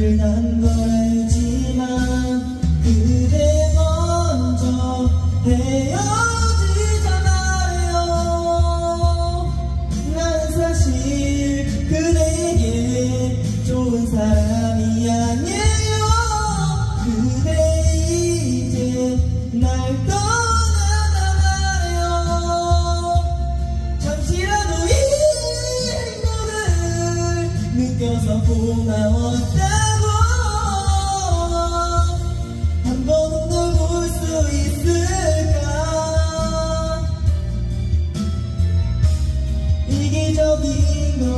그난 걸 알지만 그대 먼저 헤어지잖아요. 난 사실 그대에게 좋은 사람이 아니에요. 그대 이제 날 떠나다 말해요. 잠시라도 이 행복을 느껴서 고마웠다. 이기적인